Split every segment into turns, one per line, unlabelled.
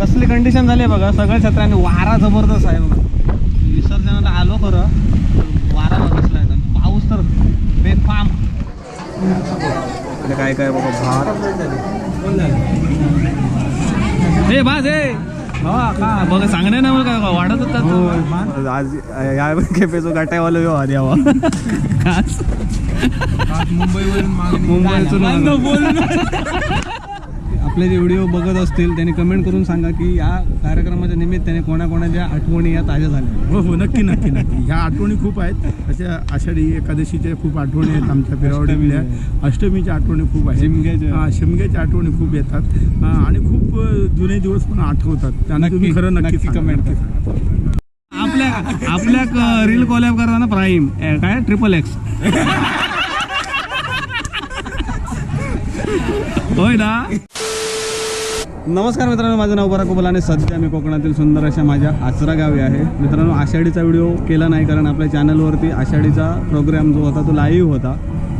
कसली कंडिशन झाली आहे बघा सगळ्या छत्रांनी वारा जबरदस्त आहे बघा. विसर्जनाला आलो खरं वारा बसला आहे. पाऊस तर बेफाम. काय काय बघा भात. हे बाज हे हा का? बघा सांगणे ना मला काय वाढत होतात? आज या खेपेचो गाठायवालो यो आधी यावा.
मुंबईवरून
मुंबईतून आपले जे व्हिडिओ बघत असतील त्यांनी कमेंट करून सांगा की या कार्यक्रमाच्या निमित्ताने कोणाकोणाच्या आठवणी या ताज्या झाल्या.
हो हो नक्की नक्की नक्की. ह्या आठवणी खूप आहेत. अशा आषाढी एकादशीच्या खूप आठवणी आहेत आमच्या पिरावडीतल्या अष्टमीच्या आठवणी खूप आहेत.
शिमग्याच्या.
शिमग्याच्या आठवणी खूप येतात. आणि खूप जुने दिवस पण आठवतात. त्यांना तुम्ही खरं नक्की
नक्की
सांगा.
आपल्या आपल्या रील कॉलॅब करताना प्राईम काय? ट्रिपल एक्स होय ना? नमस्कार मित्रांनो माझं नाव बराक कुबल आणि सध्या मी कोकणातील सुंदर अशा माझ्या आचरा गावी आहे. मित्रांनो आषाढीचा व्हिडिओ केला नाही कारण आपल्या चॅनलवरती आषाढीचा प्रोग्राम जो होता तो लाईव्ह होता.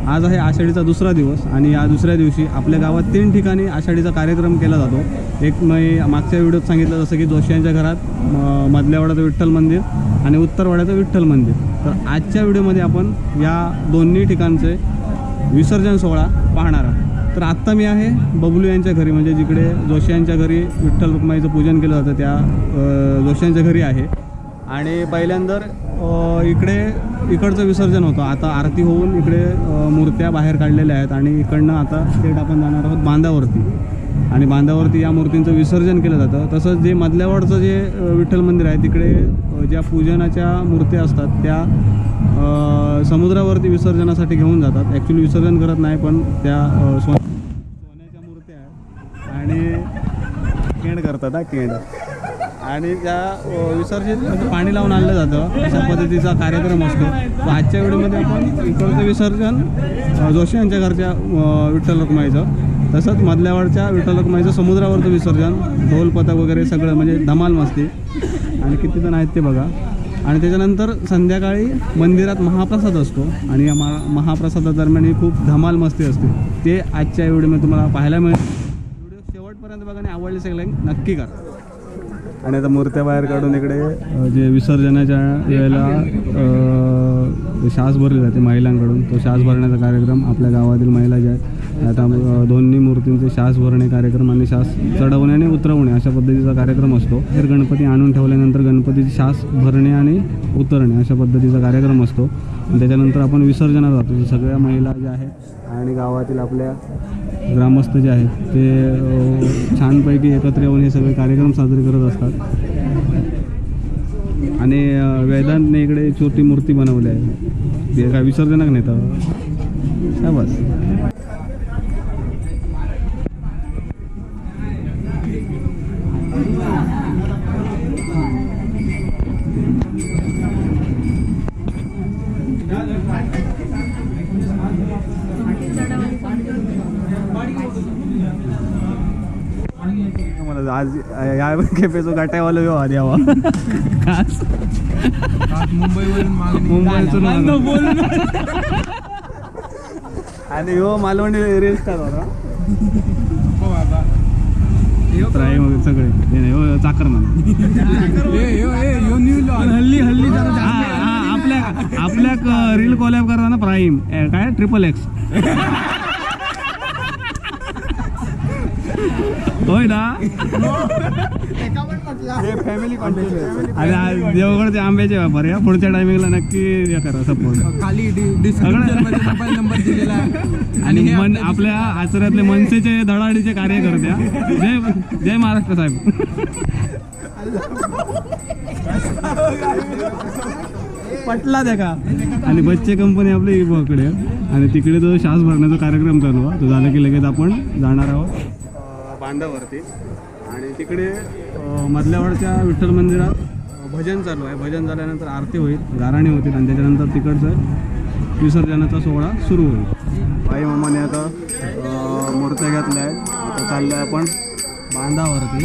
आज आहे आषाढीचा दुसरा दिवस आणि या दुसऱ्या दिवशी आपल्या गावात तीन ठिकाणी आषाढीचा कार्यक्रम केला जातो. एक मी मागच्या व्हिडिओत सांगितलं जसं की जोशियांच्या घरात मधल्यावाड्याचं विठ्ठल मंदिर आणि उत्तरवाड्याचं विठ्ठल मंदिर. तर आजच्या व्हिडिओमध्ये आपण या दोन्ही ठिकाणचे विसर्जन सोहळा पाहणार आहोत. तर आत्ता मी आहे बबलू यांच्या घरी म्हणजे जिकडे जोशी यांच्या घरी विठ्ठल रुक्माईचं पूजन केलं जातं त्या जोशी यांच्या घरी आहे. आणि पहिल्यांदा इकडे इकडचं विसर्जन होतं. आता आरती होऊन इकडे मूर्त्या बाहेर काढलेल्या आहेत आणि इकडनं आता थेट आपण जाणार आहोत बांधावरती. आणि बांधावरती या मूर्तींचं विसर्जन केलं जातं. तसंच जे मधल्यावरचं जे विठ्ठल मंदिर आहे तिकडे ज्या पूजनाच्या मूर्त्या असतात त्या समुद्रावरती विसर्जनासाठी घेऊन जातात. ॲक्च्युली विसर्जन करत नाही पण त्या अ, सोन्याच्या मूर्त्या आणि केंड करतात हा केंड. आणि त्या विसर्जित म्हणजे पाणी लावून आणलं जातं. अशा पद्धतीचा कार्यक्रम असतो. आजच्या वेळेमध्ये आपण इकडचं विसर्जन जोशी यांच्या घरच्या विठ्ठल रखुमाईचं तसंच मधल्यावरच्या विठ्ठलकमाईचं समुद्रावरचं विसर्जन ढोल पथक वगैरे सगळं म्हणजे धमाल मस्ती. आणि किती जण आहेत ते बघा. आणि त्याच्यानंतर संध्याकाळी मंदिरात महाप्रसाद असतो आणि या महा महाप्रसादादरम्यान ही खूप धमाल मस्ती असते. ते आजच्या व्हिडिओमध्ये तुम्हाला पाहायला मिळेल. व्हिडिओ शेवटपर्यंत बघा आणि आवडले सगळे नक्की करा. आणि आता मूर्त्या बाहेर काढून इकडे जे विसर्जनाच्या वेळेला शास भरली जाते महिलांकडून तो शास भरण्याचा कार्यक्रम आपल्या गावातील महिला ज्या आहेत आता दोन्ही मूर्तींचे शास भरणे कार्यक्रम आणि शास चढवणे आणि उतरवणे अशा पद्धतीचा कार्यक्रम असतो. तर गणपती आणून ठेवल्यानंतर गणपतीची शास भरणे आणि उतरणे अशा पद्धतीचा कार्यक्रम असतो. आणि त्याच्यानंतर आपण विसर्जनात जातो. सगळ्या महिला ज्या आहेत आणि गावातील आपल्या ग्रामस्थ जे आहेत ते छानपैकी एकत्र येऊन हे सगळे कार्यक्रम साजरे करत असतात. आणि वेदांतने इकडे छोटी मूर्ती बनवली आहे. ते काय विसर्जनक नेता? काय बस मला आज या खेपेचो गाठायवालो यो आधी यावा.
मुंबईवरून
मुंबईतून आणि हो मालवणी रील स्टार होता
हो
ट्राय वगैरे सगळे. नाही चाकर
हल्ली हल्ली
आपल्या आपल्या रील कॉलॅब करताना प्राईम. काय? ट्रिपल एक्स होय ना?
फॅमिली
आज देवगडचे आंब्याचे व्यापार या पुढच्या टायमिंगला नक्की हे करा सपोर्ट
खाली डिस्क्रिप्शनमध्ये मोबाईल नंबर दिलेला आहे.
आणि मन आपल्या आचऱ्यातले मनसेचे धडाडीचे कार्यकर्ते हा. जय जय महाराष्ट्र साहेब. पटला त्या का आणि बच्चे कंपनी आपली इकडे. आणि तिकडे तो श्वास भरण्याचा कार्यक्रम चालू आहे तो झाला की लगेच आपण जाणार आहोत. बांधावरती आणि तिकडे मधल्यावरच्या विठ्ठल मंदिरात भजन चालू आहे. भजन झाल्यानंतर आरती होईल गाराणी होतील आणि त्याच्यानंतर तिकडचं विसर्जनाचा सोहळा सुरू होईल. बाई मामाने आता मूर्त्या घेतल्या आहेत. आता चाललं आहे आपण बांधावरती.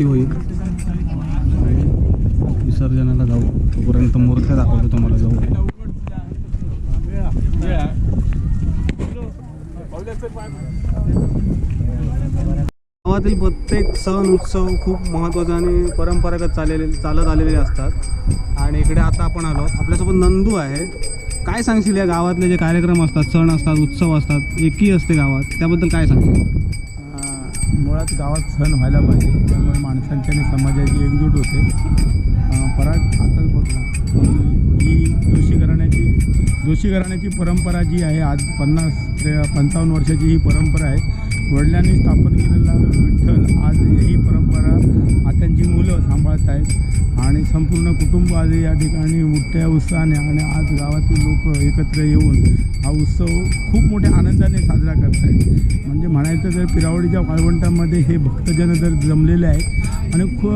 आरती होईल. विसर्जनाला जाऊ. तोपर्यंत मूर्त्या दाखवतो तुम्हाला जाऊ. गावातील प्रत्येक सण उत्सव खूप महत्त्वाचा आणि परंपरागत चाललेले चालत आलेले असतात. आणि इकडे आता आपण आलो. आपल्यासोबत नंदू आहे. काय सांगशील या गावातले जे कार्यक्रम असतात सण असतात उत्सव असतात एकी असते गावात. त्याबद्दल काय सांगशील?
मुळात गावात सण व्हायला पाहिजे. त्यामुळे माणसांची आणि समाजाची एकजूट होते. परत आताच बघला ही दोषी घराण्याची दोषी घराण्याची परंपरा जी आहे आज पन्नास ते पंचावन्न वर्षाची ही परंपरा आहे. वडिलांनी स्थापन केलेला विठ्ठल आज ही परंपरा आतांची मुलं सांभाळत आहेत. आणि संपूर्ण कुटुंब आज या ठिकाणी मोठ्या उत्साहाने आणि आज गावातील लोक एकत्र येऊन हा उत्सव खूप मोठ्या आनंदाने साजरा करत आहेत म्हणजे म्हणायचं तर पिरावडीच्या वाळवंटामध्ये हे भक्तजन जर जमलेले आहेत आणि खू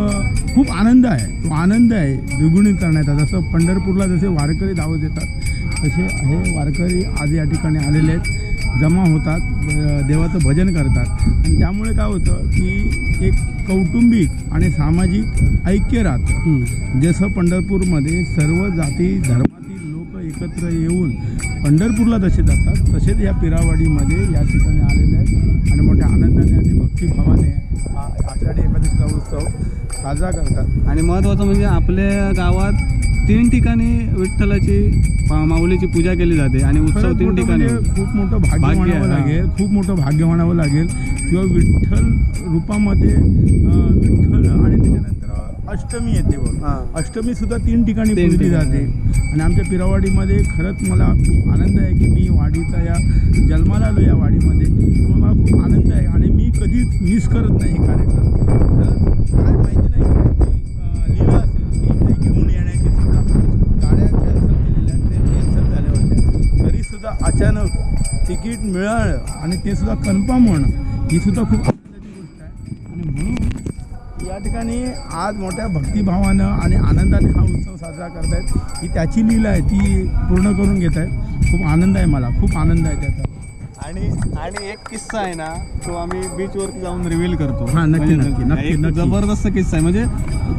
खूप आनंद आहे. तो आनंद आहे द्विगुणित करण्याचा. जसं पंढरपूरला जसे वारकरी धावत येतात तसे हे वारकरी आज या ठिकाणी आलेले आहेत. जमा होतात देवाचं भजन करतात. आणि त्यामुळे काय होतं की एक कौटुंबिक आणि सामाजिक ऐक्य राहतं. जसं पंढरपूरमध्ये सर्व जाती धर्मातील लोक एकत्र येऊन पंढरपूरला जसे जातात तसेच या पिरावाडीमध्ये या ठिकाणी आलेले आहेत. आणि मोठ्या आनंदाने आणि भक्तिभावाने हा आषाढी एकादशीचा उत्सव साजरा करतात.
आणि महत्त्वाचं म्हणजे आपल्या गावात तीन ठिकाणी विठ्ठलाची माऊलीची पूजा केली जाते आणि उत्सव तीन ठिकाणी
म्हणजे. खूप मोठं भाग्य म्हणावं. लागेल खूप मोठं भाग्य म्हणावं लागेल किंवा विठ्ठल रूपामध्ये विठ्ठल आणि त्याच्यानंतर अष्टमी येते. बघ अष्टमी सुद्धा तीन ठिकाणी पूजली
ठिकाणी.
जाते आणि आमच्या पिरावाडीमध्ये खरंच मला खूप आनंद आहे की मी वाडीचा या जन्माला आलो या वाडीमध्ये त्यामुळे मला खूप आनंद आहे आणि मी कधीच मिस करत नाही हे कार्यक्रम काय माहिती नाही की घेऊन येण्याची सुद्धा गाड्या कॅन्सल केलेल्या कॅन्सल झाल्या होत्या तरीसुद्धा अचानक तिकीट मिळालं आणि ते सुद्धा कन्फर्म होणं ही सुद्धा खूप आनंदाची गोष्ट आहे. आणि म्हणून या ठिकाणी आज मोठ्या भक्तिभावानं आणि आनंदाने हा उत्सव साजरा करतायत. ही त्याची लीला आहे ती पूर्ण करून घेत आहेत खूप आनंद आहे मला खूप आनंद आहे त्याचा.
आणि आणि एक किस्सा आहे ना तो आम्ही बीच वरती जाऊन रिव्हील करतो
हा, नक्की,
म्हणजे
नक्की, नक्की,
एक
नक्की.
जबरदस्त किस्सा आहे म्हणजे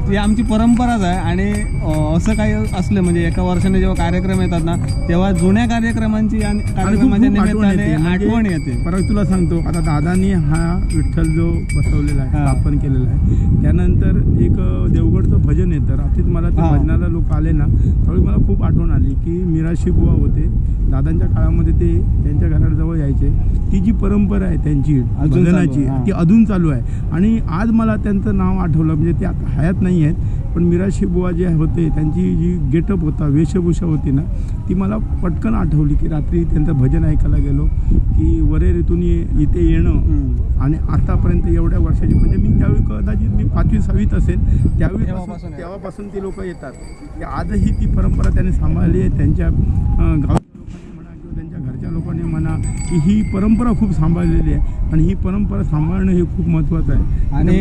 ती आमची परंपराच आहे आणि अं, असं काही असलं म्हणजे एका वर्षाने जेव्हा कार्यक्रम येतात ना तेव्हा जुन्या कार्यक्रमांची आणि
आणि खूप-
कार्यक्रमाच्या
खूप आठवण
निमित्ताने
येते. म्हणजे
आठवण येते
परत तुला सांगतो आता दादानी हा विठ्ठल जो बसवलेला आहे
हा.
स्थापन केलेला आहे त्यानंतर एक अ, देवगडचं भजन येतं रात्रीत मला ते
हा.
भजनाला लोक आले ना त्यावेळी मला खूप आठवण आली की मिराशी बुवा होते दादांच्या काळामध्ये ते त्यांच्या घराजवळ यायचे ती जी परंपरा आहे त्यांची भजनाची. ती अजून चालू आहे. आणि आज मला त्यांचं नाव आठवलं म्हणजे ते आता हयात नाही आहेत पण मिराशी बुवा जे होते त्यांची जी गेटअप होता वेशभूषा होती ना ती मला पटकन आठवली की रात्री त्यांचं भजन ऐकायला गेलो की वरेरीतून ये- इथे येणं. आणि आतापर्यंत एवढ्या वर्षाची म्हणजे मी त्यावेळी कदाचित मी पाचवी सहावीत असेल त्यावेळी
तेव्हापासून
ती लोक येतात. की आजही ती परंपरा त्यांनी सांभाळली आहे त्यांच्या अं, गावातल्या लोकांनी म्हणा किंवा त्यांच्या घरच्या लोकांनी म्हणा की ही परंपरा खूप सांभाळलेली आहे आणि ही परंपरा सांभाळणं हे खूप महत्त्वाचं आहे.
आणि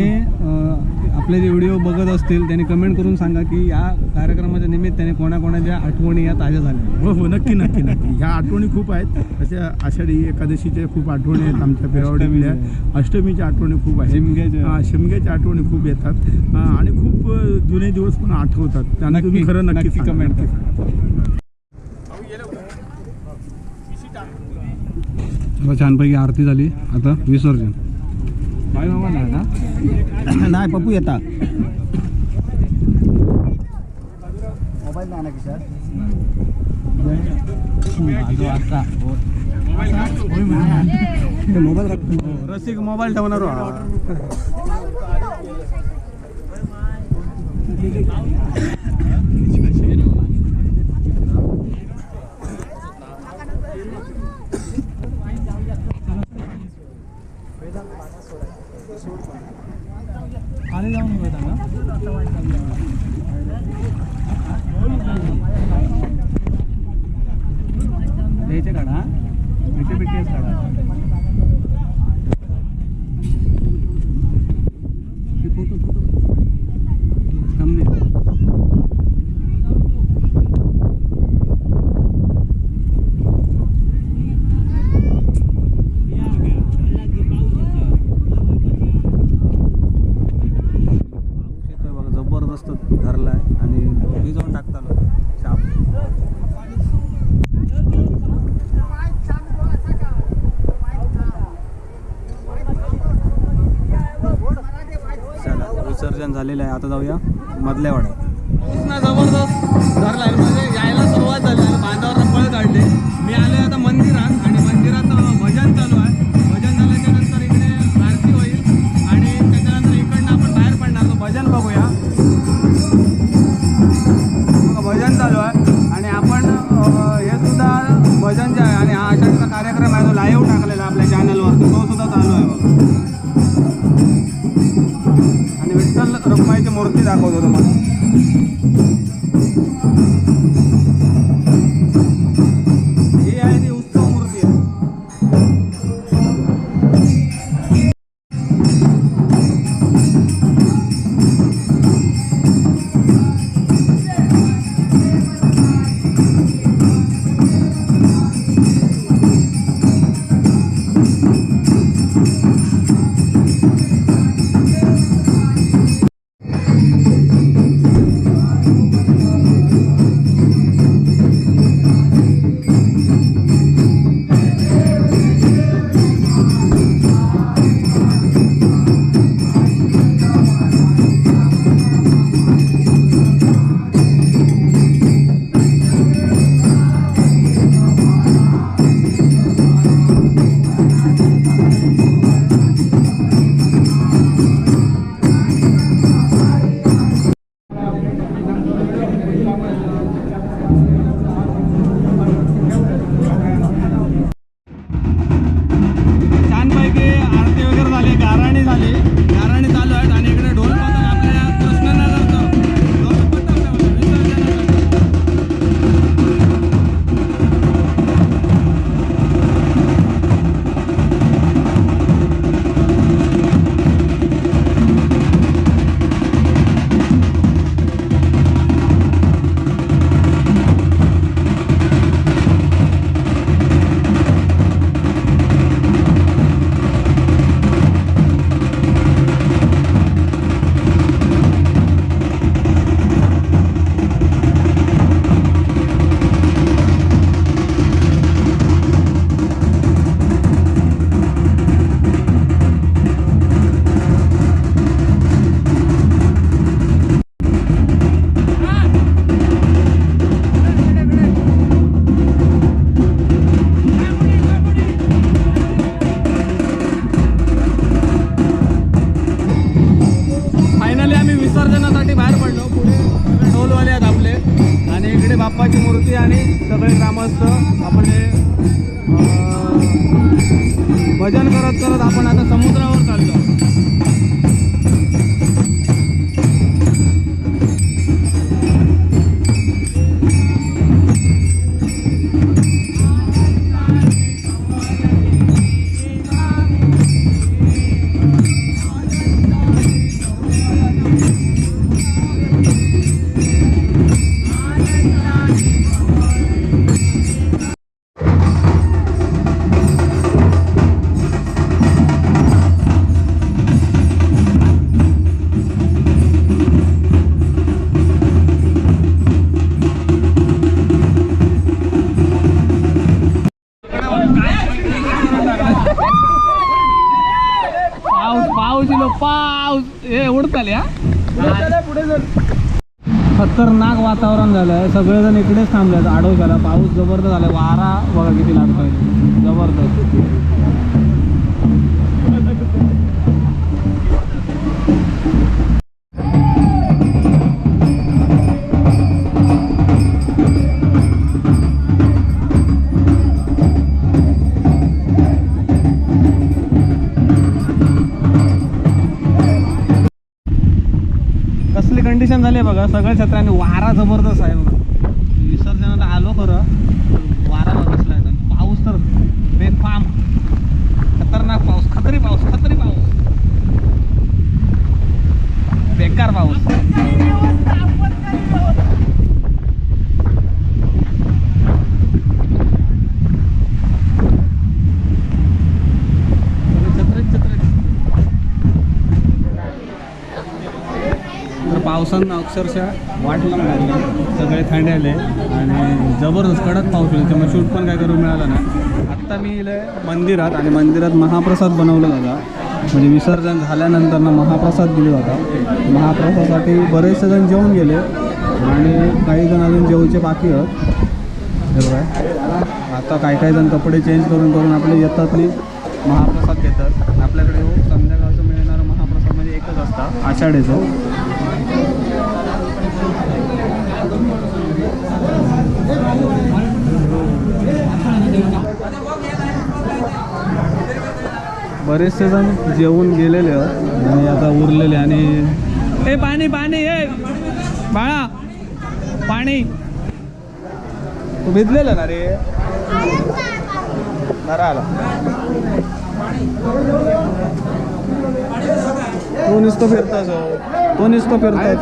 आपले जे व्हिडिओ बघत असतील त्यांनी कमेंट करून सांगा की या कार्यक्रमाच्या निमित्ताने कोणाकोणाच्या आठवणी या ताज्या झाल्या.
हो हो नक्की नक्की नक्की. ह्या आठवणी खूप आहेत. तशा आषाढी एकादशीच्या खूप आठवणी आहेत आमच्या पिरावडीतल्या अष्टमीच्या आठवणी खूप आहेत.
शिमग्याच्या.
शिमग्याच्या आठवणी खूप येतात. आणि खूप जुने दिवस पण आठवतात.
नक्की,
तुम्ही खरं नक्की
नक्की करा. आता छानपैकी आरती झाली. आता विसर्जन. बाय मामा नाही ना?
नाही पप्पू येता. मोबाईल ना
रसिक मोबाईल ठेवणार हो. खाली जाऊन घ्यायचे काढा मिठी पिठीच काढा हे फोटो फोटो मस्त धरला आहे आणि मी जाऊन टाकता आलो शाप चला विसर्जन झालेलं आहे. आता जाऊया मधल्या वाड्यात जबरदस्त. धरला म्हणजे यायला सुरुवात झाली. बांधावर पळ काढले. मी आलोय आता मंदिरात. वरती दाखवतो तुम्हाला. भजन करत करत आपण आता समुद्रावर चाललो. हे? उडताले खतरनाक वातावरण झालंय. सगळेजण इकडेच थांबलेत. आडोशाला पाऊस जबरदस्त झालाय वारा बघा किती लागतोय. जबरदस्त. कंडिशन झाली आहे बघा सगळ्या क्षेत्राने वारा जबरदस्त आहे बघा. विसर्जनाला आलो खरं वारा बसला आहे पाऊस तर बेफाम. खतरनाक पाऊस खतरी पाऊस खतरी पाऊस. बेकार पाऊस. पावसानं अक्षरशः वाट लावून लागली सगळे थंड आले आणि जबरदस्त कडक पाऊस होईल त्यामुळे शूट पण काय करू मिळालं नाही. आत्ता मी इले मंदिरात आणि मंदिरात महाप्रसाद बनवला जाता म्हणजे विसर्जन झाल्यानंतर ना महाप्रसाद दिला होता. महाप्रसादासाठी बरेचसे जण जेवून गेले आणि काही जण अजून जेवचे बाकी आहेत. बरोबर आता काही काही जण कपडे चेंज करून करून आपले येतात येतातली महाप्रसाद घेतात. आपल्याकडे हो संध्याकाळचं मिळणारं महाप्रसाद म्हणजे एकच असता आषाढीचं. बरेचसे जण जेवून गेलेले आणि आता उरलेले आणि ए पाणी पाणी ए बाळा. पाणी. तू भिजलेला ना रे? नरा आला. तो नुसतं फिरतास हो. तो नुसतं फिरताय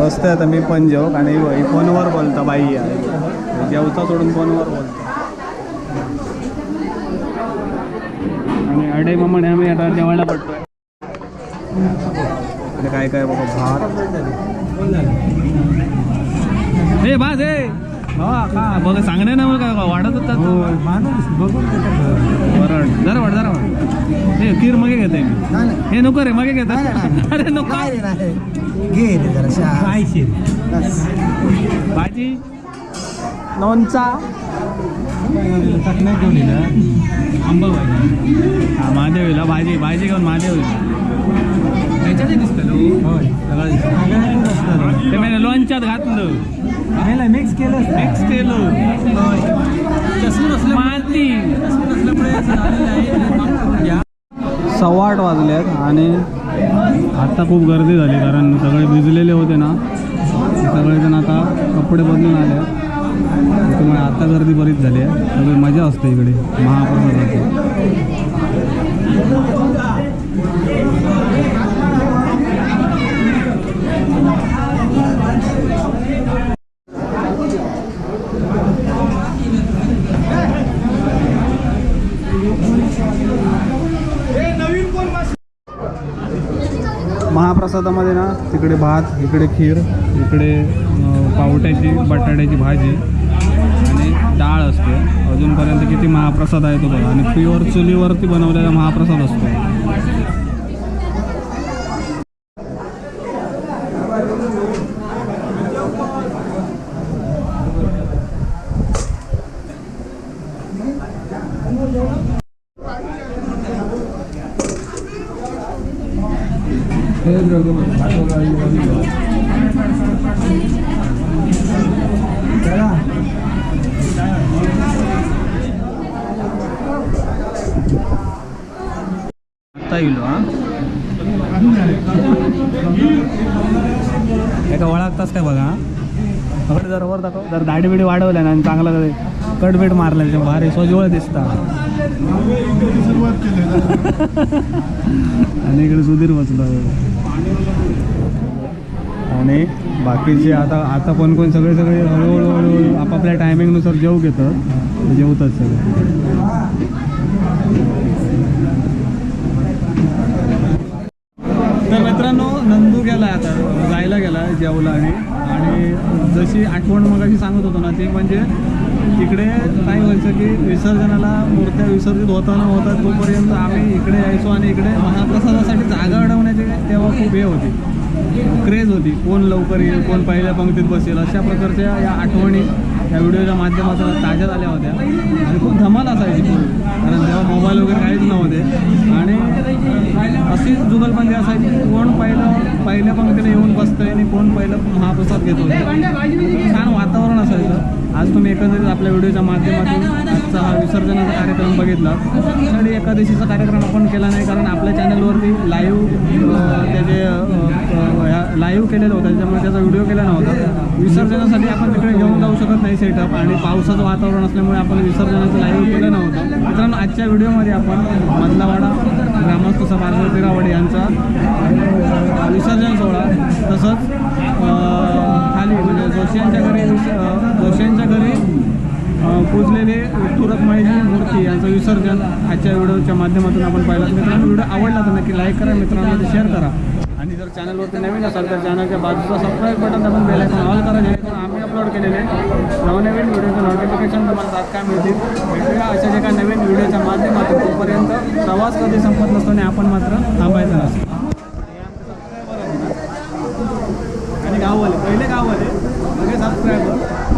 बसतंय आता मी पण जेव आणि फोनवर बोलता बाई आहे जेवता सोडून फोनवर बोलता. मामाने आम्ही आता जेवायला पडतोय. काय काय बाबा भात? हे भात हे का बघ सांगणे ना मग काय वाढत
बघून
वरण जरा वाढ जरा वाढ. हे खीर मगे घेते. मी हे नको रे मगे घेत अरे नको.
घे रे जरा
भाजी? लोणचा
चटण्या घेऊन येईल
आंबा भाजी हा महादेवीला भाजी भाजी घेऊन महादेवीला
होय
ते म्हणजे लोणच्यात घातलं
मिक्स केलं
मिक्स केलं माती सव्वा आठ वाजल्यात आणि आता खूप गर्दी झाली कारण सगळे भिजलेले होते ना. सगळेजण आता कपडे बदलून आले आत्ता आता गर्दी बरीच झाली आहे. सगळी मजा असते इकडे. महाप्रसादाची महाप्रसादामध्ये ना तिकडे भात इकडे खीर इकडे पावट्याची बटाट्याची भाजी डाळ असते. अजूनपर्यंत किती महाप्रसाद आहे तो बघा. आणि प्युअर चुलीवरती बनवलेला महाप्रसाद असतो आता येईल हा एका ओळखताच काय बघा अकडे जरा वर दाखव जर दाढी बिडी वाढवल्या ना आणि चांगला कटबीट मारला त्याच्या भारी सोजवळ दिसता. आणि इकडे सुधीर बसला. आणि बाकीचे आता आता कोण कोण सगळे सगळे हळूहळू हळूहळू आपापल्या टायमिंगनुसार जेव घेतं जेवतात सगळे. तर मित्रांनो नंदू गेला आता जायला गेला जेवला आणि जशी आठवण मगाशी सांगत होतो ना ती म्हणजे तिकडे काय व्हायचं की विसर्जनाला मूर्त्या विसर्जित होताना होतात तोपर्यंत आम्ही इकडे यायचो आणि इकडे महाप्रसादासाठी जागा अडवण्याची तेव्हा खूप हे होती. क्रेज होती. कोण लवकर येईल कोण पहिल्या पंक्तीत बसेल अशा प्रकारच्या या आठवणी या व्हिडिओच्या माध्यमातून ताज्या झाल्या होत्या. आणि खूप धमाल असायची कारण तेव्हा मोबाईल वगैरे काहीच नव्हते. आणि अशीच जुगलबंदी असायची कोण पहिलं पहिल्या पंक्तीला येऊन बसतंय आणि कोण पहिलं महाप्रसाद घेतो छान वातावरण असायचं. आज तुम्ही एकंदरीत आपल्या व्हिडिओच्या माध्यमातून आजचा हा विसर्जनाचा कार्यक्रम बघितला. आषाढी एकादशीचा कार्यक्रम आपण केला नाही कारण आपल्या चॅनलवरती लाईव्ह त्याचे लाईव्ह केलेलं होतं त्याच्यामुळे त्याचा व्हिडिओ केला नव्हता. विसर्जनासाठी आपण तिकडे घेऊन जाऊ शकत नाही सेटअप आणि पावसाचं वातावरण असल्यामुळे आपण विसर्जनाचं लाईव्ह केलं नव्हतं. मित्रांनो आजच्या व्हिडिओमध्ये आपण मधलावाडा यांचा. विसर्जन सोहळा. तसंच खाली म्हणजे जोशीयांच्या घरी विस- जोशी घरी पुजलेले पूजलेले विठ्ठू रखमाईची मूर्ती यांचं विसर्जन आजच्या व्हिडिओच्या माध्यमातून आपण पाहिलं. मित्रांनो व्हिडिओ आवडला तर नक्की लाईक करा. मित्रांमध्ये शेअर करा. चॅनलवरती नवीन असाल तर चॅनलच्या बाजूचा सबस्क्राईब बटन दाबून बेल आयकॉन ऑल करा जेणेकरून आम्ही अपलोड केलेले नवनवीन व्हिडिओचं नोटिफिकेशन तुम्हाला तात्काळ मिळतील. वेगवेगळ्या अशाच एका नवीन व्हिडिओच्या माध्यमातून. तोपर्यंत प्रवास कधी संपत नसतो आणि आपण मात्र थांबायचं नसतो. आणि गाववाले पहिले गाववाले सगळे सबस्क्रायबर